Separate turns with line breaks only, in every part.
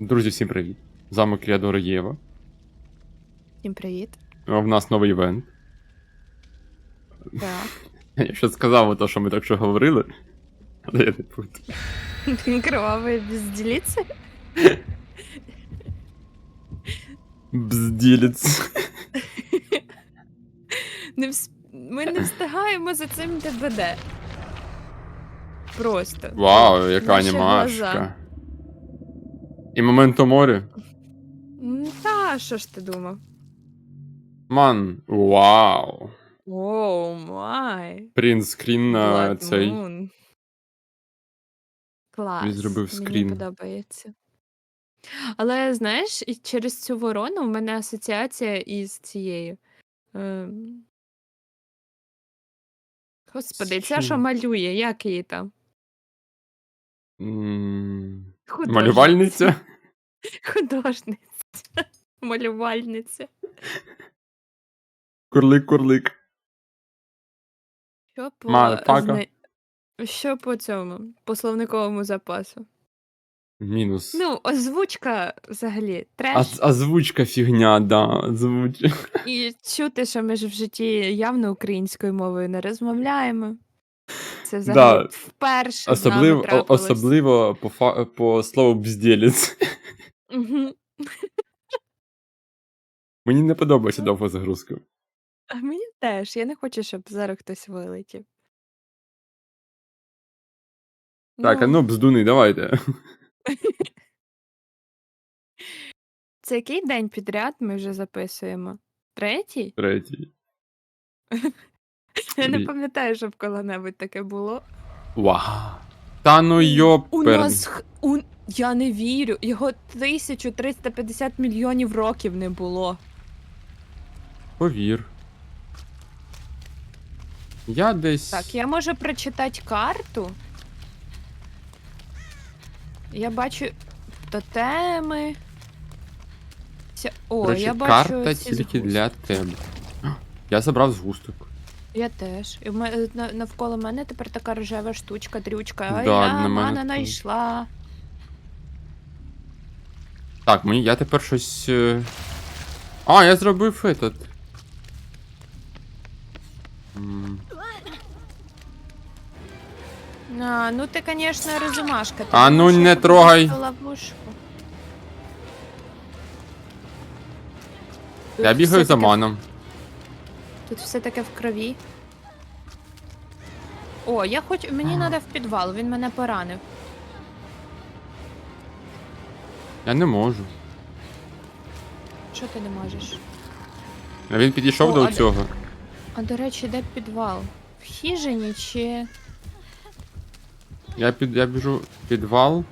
Друзі, всім привіт. Замок Ріадора Єва.
Всім привіт.
В нас новий івент.
Так.
Я ще сказав то, що ми так що говорили. Але я не буду.
Кровавий безділіться?
Бзділець.
Не вс... Ми не встигаємо за цим ДБД. Просто.
Вау, яка анімашка. І моменто морі.
М, Та, що ж ти думав?
Ман, вау.
Оу, май.
Принт скрін на
Blood
цей.
Moon. Клас.
Він зробив скрін.
Мені подобається. Але знаєш, і через цю ворону в мене асоціація із цією. Ем... Господи, ця що
чим?
малює, як її там?
М,
Художниця.
Малювальниця?
Художниця. Малювальниця.
Курлик-курлик.
Що по, зна- що по цьому? По словниковому запасу.
Мінус.
Ну, озвучка взагалі
А, озвучка фігня, да, озвучка.
І чути, що ми ж в житті явно українською мовою не розмовляємо. Це взагалі
Да.
вперше.
Особливо,
з нами
особливо по, фа- по слову бзділець.
Мгм.
Мені не подобається довга загрузка.
А мені теж. Я не хочу, щоб зараз хтось вилетів.
Так, а ну бздуни, давайте.
Це який день підряд ми вже записуємо? Третій?
Третій.
Я не пам'ятаю, щоб коли-небудь таке було.
Вау. Та ну
У нас х- у... я не вірю. Його 1350 мільйонів років не було.
Повір. Я десь.
Так, я можу прочитати карту. Я бачу тотеми. Ся- О,
Коротше,
я бачу.
карта
ці
тільки
згустки.
для тебе. Я забрав згусток.
Я теж. І в на- навколо мене тепер така рожева штучка, дрючка. А
Да,
я
на мене
мана
теж.
знайшла.
Так, мені я тепер щось. е, А, я зробив этот. М,
А, ну ти, звісно, розумашка. Ти
А ну не трогай.
ловушку.
Я бігаю за
таке-
маном.
Тут все таке в крові. О, я хоч. Мені треба в підвал, він мене поранив.
Я не можу.
Що ти не можеш?
А він підійшов
О,
до
а
цього.
А до речі, де підвал? В хижині чи.
Я під я біжу в підвал.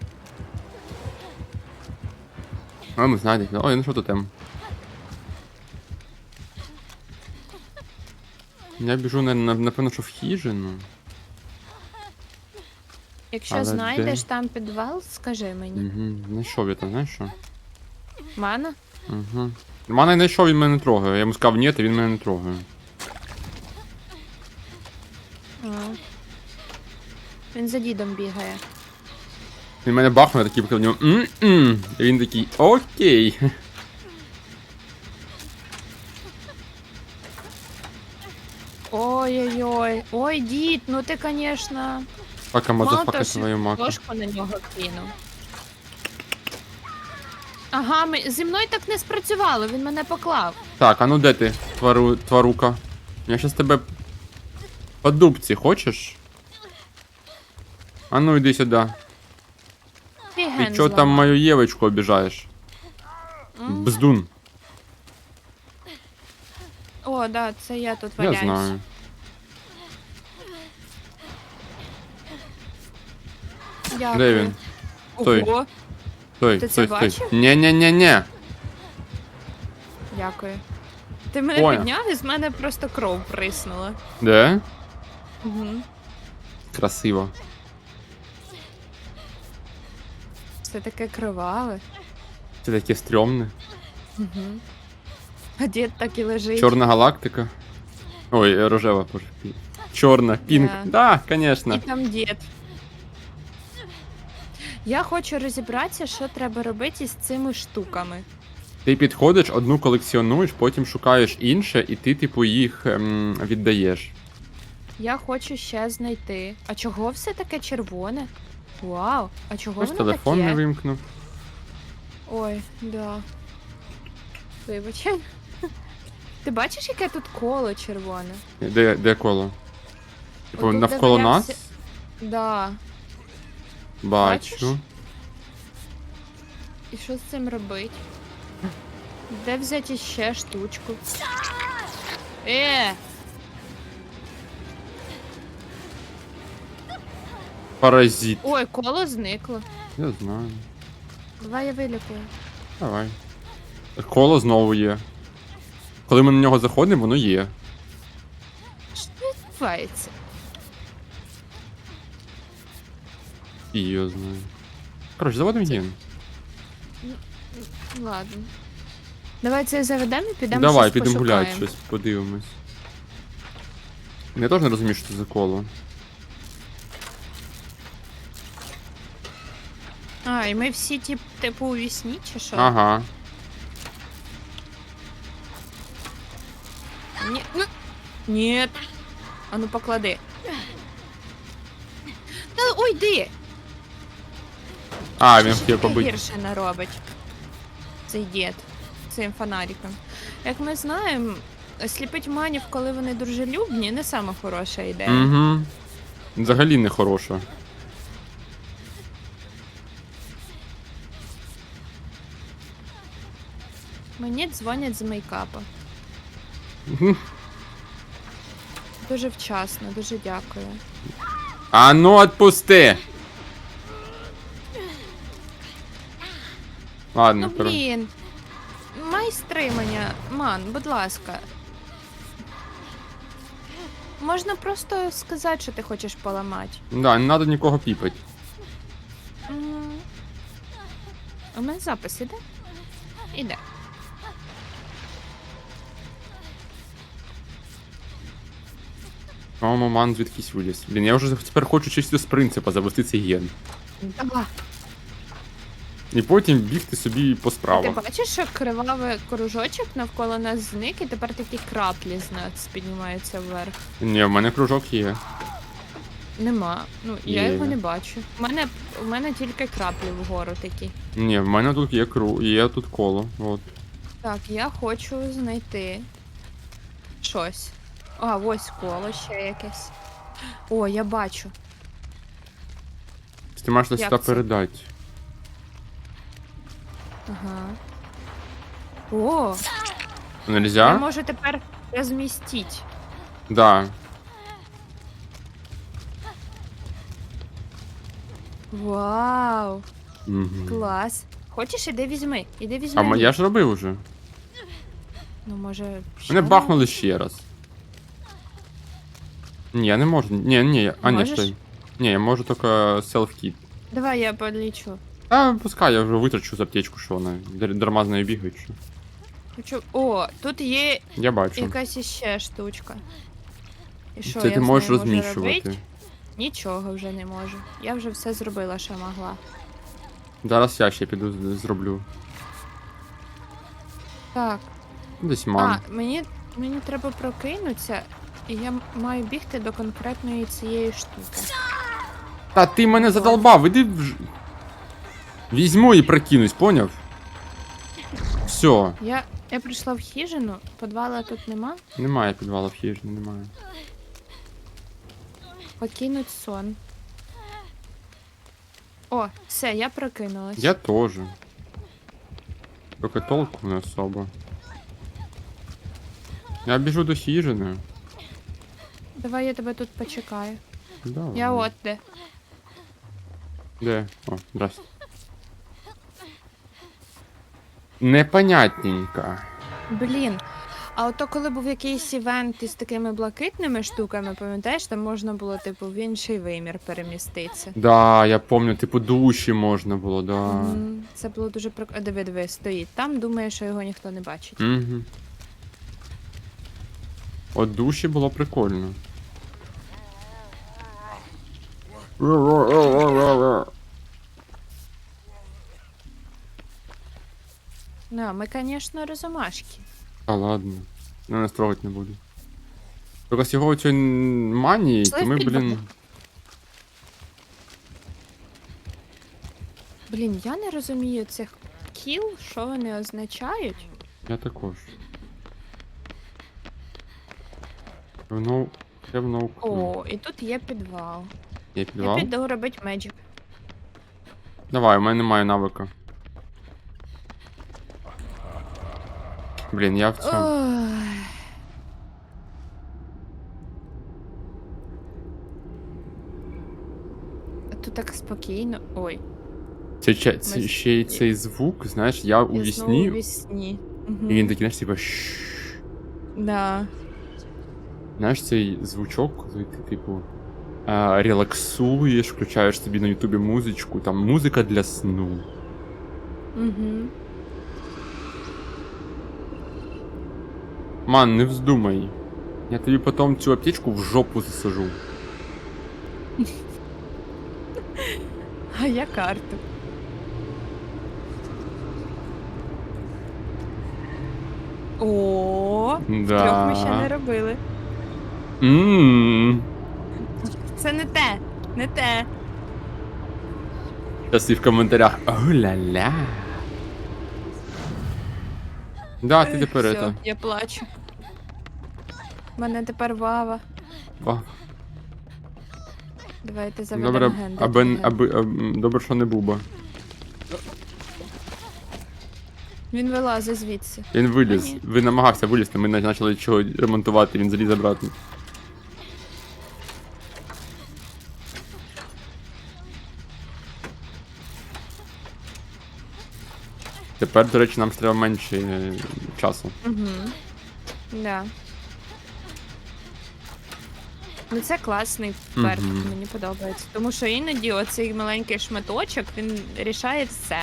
А ми знаєте. Ой, ну що тут там? Я біжу, на- на- напевно, що в хижину.
Якщо
Але
знайдеш
де?
там підвал, скажи мені.
Угу. Знайшов я там, знаєш що?
Мана?
Угу. Мене знайшов, він мене не трогає. Я йому сказав ні, а він мене не трогає.
А. Він за дідом бігає.
Він мене бахнув, я такий показав в нього м-м. І він такий окей.
Ой-ой-ой. Дід, ну ти, звісно,
Пока мазафака свою маку.
ложку на нього кинув. Ага, ми... зі мною так не спрацювало, він мене поклав.
Так, а ну де ти, твару, тварука? Я щас тебе по дубці хочеш? А ну йди сюди.
Фіген
Ти чого там мою Євочку обіжаєш? Бздун.
О, да, це я тут
Я
валяюсь.
знаю.
Дякую.
Де він? Стой.
Ого,
Стой,
Ти це бачив?
Нє-нє-нє-нє.
дякую. Ти мене
Понял.
підняв і з мене просто кров приснула.
Де?
Угу.
Красиво.
Все таке криваве.
Це таке стрьомне.
Угу. А дід так і лежить.
Чорна галактика. Ой, рожева, боже. Чорна, пінк.
Да.
Да, конечно.
І там дід. Я хочу розібратися, що треба робити з цими штуками.
Ти підходиш, одну колекціонуєш, потім шукаєш інше, і ти, типу, їх ем, віддаєш.
Я хочу ще знайти. А чого все таке червоне? Вау! А чого
Ось
воно
телефон
таке?
не вимкнув.
Ой, да. Вибач. Ти бачиш, яке тут коло червоне?
Де, де коло? Типу,
Отут, де
навколо нас?
Да.
Бачу.
І що з цим робить? Де взяти ще штучку? Е!
Паразит.
Ой, коло зникло.
Я знаю.
Давай я вилікую.
Давай. Коло знову є. Коли ми на нього заходимо, воно є.
Що відбувається?
І я знаю. Коротше, заводимо ген.
Ладно. Давай це заведемо і підемо
Давай,
щось
підемо гуляти,
пошукаємо.
щось подивимось. Я теж не розумію, що це за коло.
А, і ми всі тип, типу у вісні, чи що?
Ага.
Ні. Ну. Ні. А ну поклади. Та уйди!
А, він хотів побити.
гірше не робить. Цей дід цим фонариком. Як ми знаємо, сліпить манів, коли вони дружелюбні, не сама хороша ідея.
Угу. Взагалі не хороша.
Мені дзвонять з мейкапа.
Мгм.
Дуже вчасно, дуже дякую.
А ну отпусти! Ладно,
Ну блін. Май стримання, ман, будь ласка. Можна просто сказати, що ти хочеш поламати.
Да, не треба нікого піпати.
М. У мене запис іде? Іде.
По-моєму, ман звідкись виліз. Блін, я вже тепер хочу чисто з принципа завести цей ген.
Давай.
І потім бігти собі по
Ти
справах.
бачиш, що кривавий кружочок навколо нас зник, і тепер такі краплі з нас піднімаються вверх.
Ні, в мене кружок є.
Нема. Ну, я
Є.
його не бачу. У мене, у мене тільки краплі вгору такі.
Ні, в мене тут є кру, є тут коло. От.
Так, я хочу знайти щось. А, ось коло ще якесь. О, я бачу.
Ти маєш
Як
сюди
це?
передати.
Ага. О, я
Нельзя?
можу тепер розмістити.
Да.
Вау!
Угу.
Клас. Хочеш, іди візьми. Іди візьми.
А м- я ж робив уже.
Ну, може. ще
Мене
не?
бахнули ще раз. Ні, я не можу. Ні, ні, а ні,
Можеш?
стой. Ні, я можу тільки self-kit.
Давай я полічу.
А, пускай, я вже витрачу з аптечку, що вона. Дар- Дарма з нею бігають. Що.
Хочу... О, тут є
Я бачу.
якась іще штучка. І що,
Це
я
ти
з
можеш
нею можу
розміщувати.
робити? Нічого вже не можу. Я вже все зробила, що могла.
Зараз я ще піду з- зроблю.
Так.
Десь ман.
А, мені, мені треба прокинутися, і я м- маю бігти до конкретної цієї штуки.
Та ти мене задолбав, іди в... Візьму і прокинусь, поняв? Все,
Я, я прийшла в хижину, подвала тут нема.
немає підвалу в хижині, немає.
Покинуть сон. О, все, я прокинулась.
Я теж. Тільки толку не особо. Я біжу до хижини.
Давай я тебе тут почекаю.
Да,
Я от де.
Де? О, здрасте. Непонятненько.
Блін. А ото коли був якийсь івент із такими блакитними штуками, пам'ятаєш, там можна було, типу, в інший вимір переміститися.
Да, я помню, типу душі можна було, да.
Мгм. Це було дуже прикольно. Диви, диви, стоїть. Там думає, що його ніхто не бачить.
Угу. От душі було прикольно.
Да, ми, звісно, розумашки.
А ладно. Ну, не строгать не буду. Тільки з його цієї манії, то ми, блін.
Блін, я не розумію цих кіл, що вони означають.
Я також. Воно. Це воно
О, і тут є підвал.
Я
Я
підвал.
піду робити меджик.
Давай, у мене немає навика. Блін, я в цьому.
Ой. А Тут так спокійно. Ой,
Це, ще- це
Ми-
ще й цей звук, знаєш, я у
я знову
вісні,
у вісні. Мгм.
і він такий, знаєш, типа «Шшш».
Да.
Знаєш, цей звучок, коли ти, типу, а, релаксуєш, включаєш собі на Ютубі музичку, там музика для сну.
Угу.
Ман, не вздумай. Я тобі потім цю аптечку в жопу засажу.
А я карту. О,
Да.
трьох ми ще не робили.
Ммм.
Це не те, не те.
Зараз і в коментарях. О-ля-ля. Да, ти тепер это.
я плачу. У мене тепер вава.
Ба.
Давайте заведемо
Добре,
гендер.
аби,
Гендер.
аби, ам, добре, що не буба.
Він вилазить звідси.
Він виліз. Він намагався вилізти, ми почали чого ремонтувати, він заліз обратно. Тепер, до речі, нам ж треба менше е, часу.
Угу. Да. Ну це класний перк,
Мгм.
мені подобається. Тому що іноді оцей маленький шматочок він рішає все.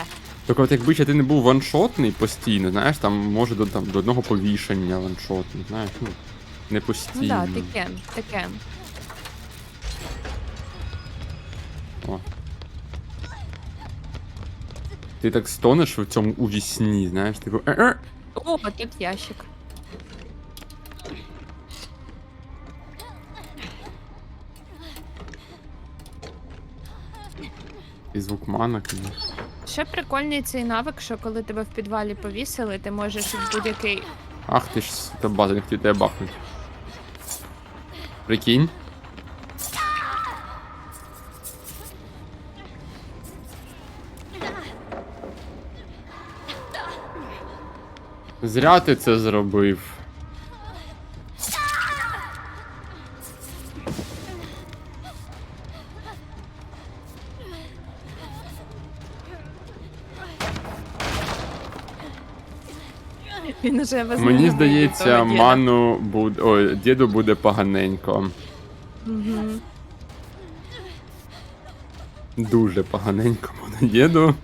Тільки от якби ще ти не був ваншотний постійно, знаєш, там може до, там, до одного повішення ваншотний, знаєш, ну, не
Ну
постійно.
да, таке, таке.
О. Ти так стонеш в цьому у вісні, знаєш, типу.
О, тут ящик.
І звук мана, конечно.
Ще прикольний цей навик, що коли тебе в підвалі повісили, ти можеш в будь-який.
Ах ти ж та база, не хотів тебе бахнуть. Прикинь. Зря ти це зробив.
Він уже без
Мені здається,
того діда.
ману буде. Ой, діду буде поганенько.
Мгм.
Дуже поганенько буде діду.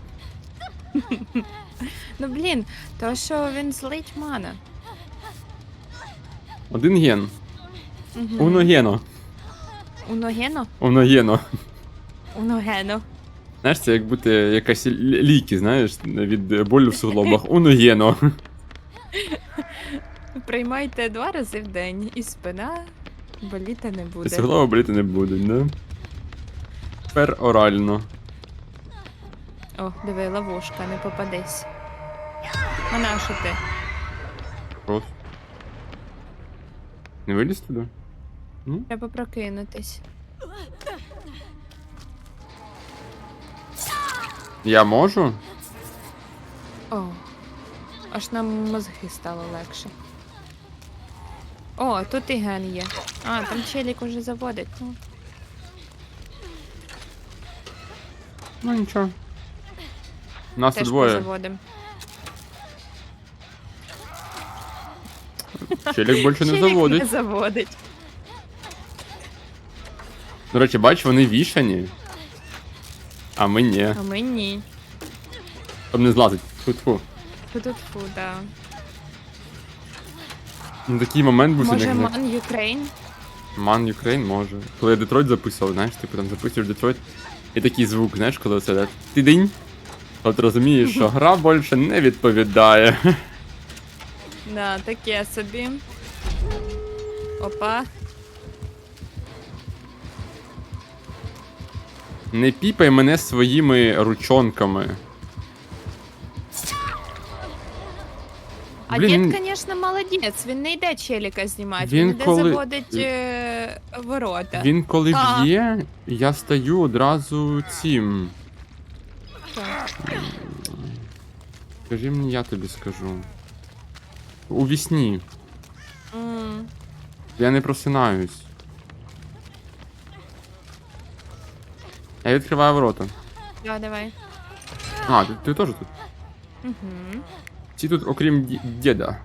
Ну блін, то що він злить мана.
Один ген.
Угу.
Уногено.
Уногено?
Уногено.
Уногено.
Знаєш, це як бути якась л- ліки, знаєш, від болю в суглобах. Уногено.
Приймайте два рази в день, і спина боліти не буде.
Суглоби боліти не будуть, да? Тепер орально.
О, диви, ловушка, не попадись. А на що ти?
Просто. Не виліз туди? Ну?
Треба прокинутись.
Я можу?
О, аж нам мозги стало легше. О, тут і ген є. А, там челік уже заводить. Ну,
Ну нічого. Нас тут
теж
двоє.
позаводим.
Челік більше не
Челік
заводить.
не заводить.
До речі, бач, вони вішані. А ми ні.
А ми ні.
Щоб не злазить. Фу-фу.
Тут фу, да.
Ну такий момент був
Може,
сьогодні.
Ман Юкрейн?
Ман Ukraine може. Коли я Детройт записував, знаєш, типу там записуєш Детройт. І такий звук, знаєш, коли так. Ти день. От розумієш, що гра більше не відповідає.
Да, таке собі. Опа.
Не піпай мене своїми ручонками.
А
Блін,
дід, звісно, молодець. Він не йде челіка знімати,
Він
він, іде
коли-
заводить е, ворота.
Він коли
А.
б'є, я стаю одразу цим.
Що?
Скажи мені, я тобі скажу. У вісні.
М,
Я не просинаюсь. Я відкриваю ворота.
Да, давай.
А, ти, ти теж тут?
Угу.
Ці тут, окрім ді- діда.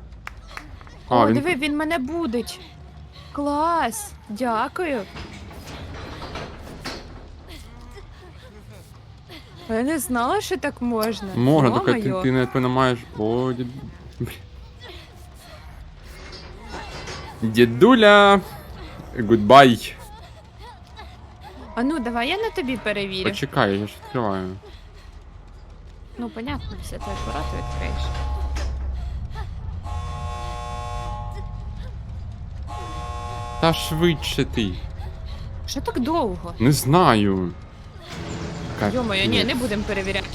А,
О,
він...
диви, він мене будить. Клас! Дякую. Я не знала, що так можна.
Можна, тільки ти,
Ё-моё.
ти напевно маєш. О, дід... Дідуля. Гудбай.
А ну, давай я на тобі перевірю.
Почекай, я ж відкриваю.
Ну, понятно, все ти ворота відкриєш.
Та швидше ти.
Що так довго?
Не знаю.
Йо-моє, ні, не будемо перевіряти.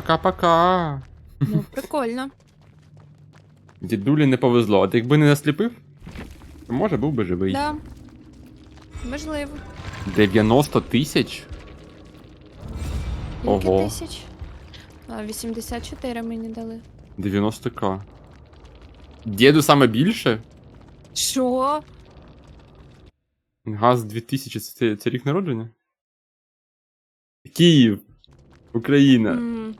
Пока-пока.
Ну, прикольно.
Дідулі не повезло. А ти якби не насліпив, то може був би живий.
Да. Можливо.
90 тисяч?
Скільки
Ого.
тисяч? А, 84 мені дали.
90к. Діду саме більше?
Що?
Газ 2000 це, це рік народження? Київ. Україна.
М.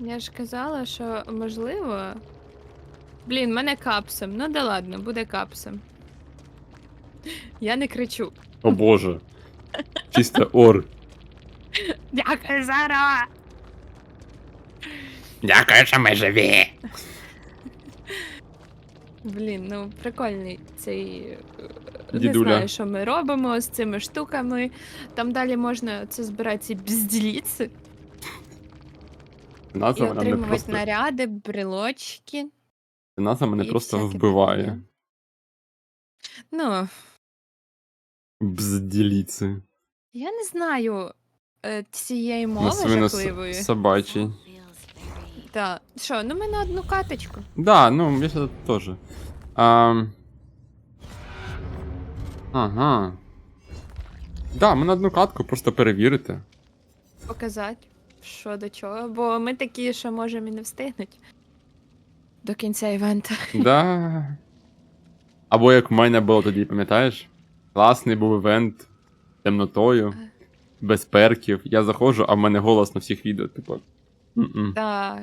Я ж казала, що можливо. Блін, мене капсом. Ну да ладно, буде капсом. Я не кричу.
О боже. Чисто ор.
Дякую, Зара!
Дякую, що ми живі.
Блін, ну прикольний цей. е,
Дідуля.
Не знаю, що ми робимо з цими штуками. Там далі можна це збирати ці і
Назва мене
отримувати
просто,
наряди, брелочки.
назва мене
і
просто
всяке
вбиває.
таке. Ну,
Бзділіці.
я не знаю е, цієї мови жахливої.
собачий.
Так. Що, ну ми на одну каточку.
Да, ну, я сейчас тоже. А... Ага. Да, ми на одну катку просто перевірити.
Показати, що до чого. Бо ми такі, що можемо і не встигнути до кінця івента.
Да. Або як в мене було тоді, пам'ятаєш? Класний був івент темнотою, без перків. Я заходжу, а в мене голос на всіх відео, типу. м-м.
Так.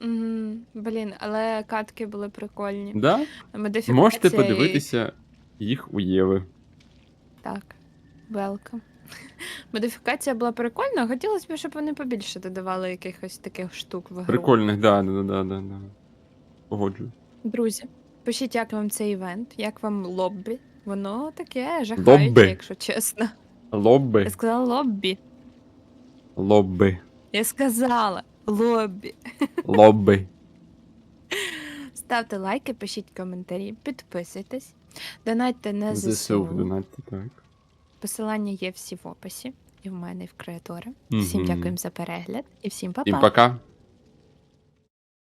Мгм. Блін, але катки були прикольні.
Да?
Модифікація...
Можете
і-
подивитися їх у Єви.
Так. Welcome. Модифікація була прикольна. Хотілося б, щоб вони побільше додавали якихось таких штук в гру.
Прикольних, да, да, да, да, да. Погоджую.
Друзі, пишіть, як вам цей івент, як вам лоббі. Воно таке жахаюче,
Лоббі?
якщо чесно.
Лобби.
Я сказала лоббі.
Лобби.
Я сказала лоббі.
Лобби.
Ставте лайки, пишіть коментарі, підписуйтесь, донатьте на
ЗСУ
ЗСУ.
донатьте, так.
Посилання є всі в описі, і в мене, і в креатори. Всім
Мгм.
дякуємо за перегляд і всім па-па.
Всім пока.